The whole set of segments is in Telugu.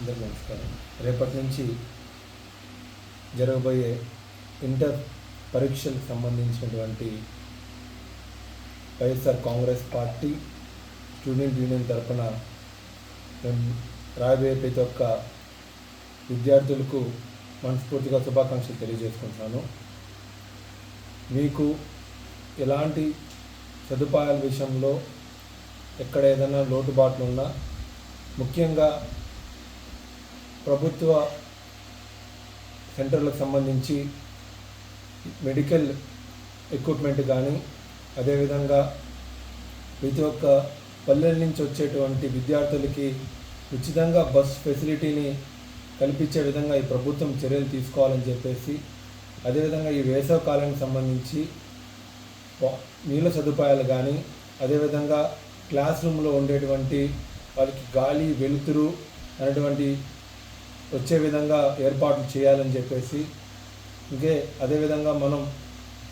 అందరికీ నమస్కారం. రేపటి నుంచి జరగబోయే ఇంటర్ పరీక్షలకు సంబంధించినటువంటి వైఎస్ఆర్ కాంగ్రెస్ పార్టీ స్టూడెంట్ యూనియన్ తరఫున మేము రాబోయే ప్రతి ఒక్క విద్యార్థులకు మనస్ఫూర్తిగా శుభాకాంక్షలు తెలియజేసుకుంటున్నాను. మీకు ఎలాంటి సదుపాయాల విషయంలో ఎక్కడ ఏదైనా లోటుబాట్లు ఉన్నా ముఖ్యంగా ప్రభుత్వ సెంటర్లకు సంబంధించి మెడికల్ ఎక్విప్మెంట్ కానీ అదేవిధంగా ప్రతి ఒక్క పల్లెల నుంచి వచ్చేటువంటి విద్యార్థులకి ఉచితంగా బస్ ఫెసిలిటీని కల్పించే విధంగా ఈ ప్రభుత్వం చర్యలు తీసుకోవాలని చెప్పేసి అదేవిధంగా ఈ వేసవ కాలానికి సంబంధించి నీళ్ళ సదుపాయాలు కానీ అదేవిధంగా క్లాస్ రూమ్లో ఉండేటువంటి వాళ్ళకి గాలి వెలుతురు అనేటువంటి వచ్చే విధంగా ఏర్పాట్లు చేయాలని చెప్పేసి ఇంకే అదేవిధంగా మనం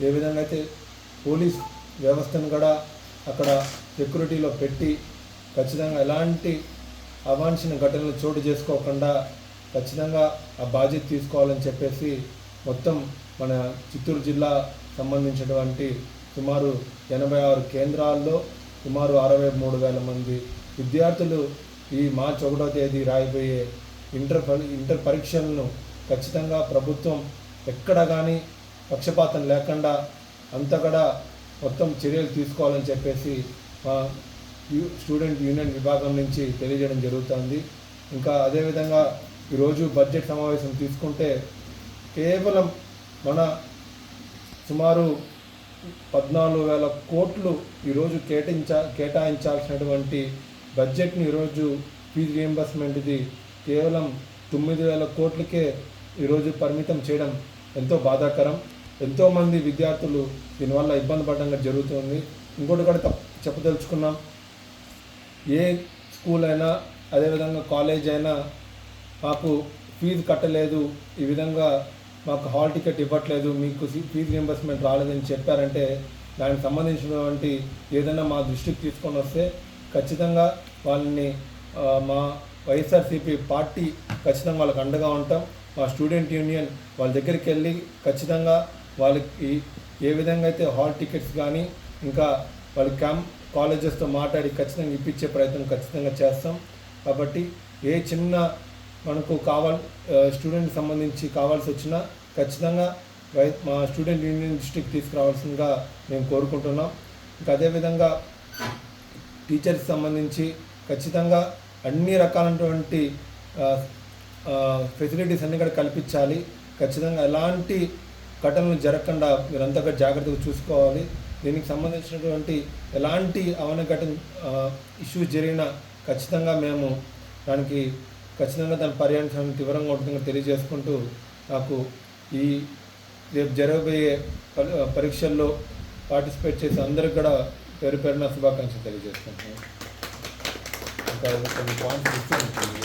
ఏ విధంగా అయితే పోలీస్ వ్యవస్థను కూడా అక్కడ సెక్యూరిటీలో పెట్టి ఖచ్చితంగా ఎలాంటి అవాంఛన ఘటనలు చోటు చేసుకోకుండా ఖచ్చితంగా ఆ బాధ్యత తీసుకోవాలని చెప్పేసి మొత్తం మన చిత్తూరు జిల్లా సంబంధించినటువంటి సుమారు ఎనభై ఆరు కేంద్రాల్లో సుమారు అరవై మూడు వేల మంది విద్యార్థులు ఈ మార్చి ఒకటో తేదీ రాయిపోయే ఇంటర్ ఇంటర్ పరీక్షలను ఖచ్చితంగా ప్రభుత్వం ఎక్కడ కానీ పక్షపాతం లేకుండా అంతా కూడా మొత్తం చర్యలు తీసుకోవాలని చెప్పేసి మా స్టూడెంట్ యూనియన్ విభాగం నుంచి తెలియజేయడం జరుగుతుంది. ఇంకా అదేవిధంగా ఈరోజు బడ్జెట్ సమావేశం తీసుకుంటే కేవలం మన సుమారు పద్నాలుగు వేల కోట్లు ఈరోజు కేటాయించా కేటాయించాల్సినటువంటి బడ్జెట్ని ఈరోజు ఫీజు రియంబర్స్మెంట్ది కేవలం తొమ్మిది వేల కోట్లకే ఈరోజు పరిమితం చేయడం ఎంతో బాధాకరం. ఎంతోమంది విద్యార్థులు దీనివల్ల ఇబ్బంది పడడం జరుగుతుంది. ఇంకోటి కూడా తప్ప చెప్పదలుచుకున్నాం. ఏ స్కూల్ అయినా అదేవిధంగా కాలేజ్ అయినా మాకు ఫీజు కట్టలేదు. ఈ విధంగా మాకు హాల్ టికెట్ ఇవ్వట్లేదు. మీకు ఫీజు రీంబర్స్మెంట్ రాలేదని చెప్పారంటే దానికి సంబంధించినటువంటి ఏదైనా మా దృష్టికి తీసుకొని వస్తే ఖచ్చితంగా వాళ్ళని మా వైఎస్ఆర్సీపీ పార్టీ ఖచ్చితంగా వాళ్ళకి అండగా ఉంటాం. మా స్టూడెంట్ యూనియన్ వాళ్ళ దగ్గరికి వెళ్ళి ఖచ్చితంగా వాళ్ళకి ఏ విధంగా అయితే హాల్ టికెట్స్ కానీ ఇంకా వాళ్ళ క్యాంప్ కాలేజెస్తో మాట్లాడి ఖచ్చితంగా ఇప్పించే ప్రయత్నం ఖచ్చితంగా చేస్తాం. కాబట్టి ఏ చిన్న మనకు కావాల్ స్టూడెంట్ సంబంధించి కావాల్సి వచ్చినా ఖచ్చితంగా వై మా స్టూడెంట్ యూనియన్ డిస్ట్రిక్ట్ తీసుకురావాల్సిందిగా మేము కోరుకుంటున్నాం. ఇంకా అదేవిధంగా టీచర్స్ సంబంధించి ఖచ్చితంగా అన్ని రకాలైనటువంటి ఫెసిలిటీస్ అన్ని కూడా కల్పించాలి. ఖచ్చితంగా ఎలాంటి ఘటనలు జరగకుండా మీరంతా కూడా జాగ్రత్తగా చూసుకోవాలి. దీనికి సంబంధించినటువంటి ఎలాంటి అవన ఘటన ఇష్యూస్ జరిగినా ఖచ్చితంగా మేము దానికి ఖచ్చితంగా దాని పర్యావరణ తీవ్రంగా ఉంటుందని తెలియజేసుకుంటూ నాకు ఈ రేపు జరగబోయే పరీక్షల్లో పార్టిసిపేట్ చేసే అందరికి కూడా పేరు పేరున శుభాకాంక్షలు తెలియజేసుకుంటున్నాను. 在我们关注行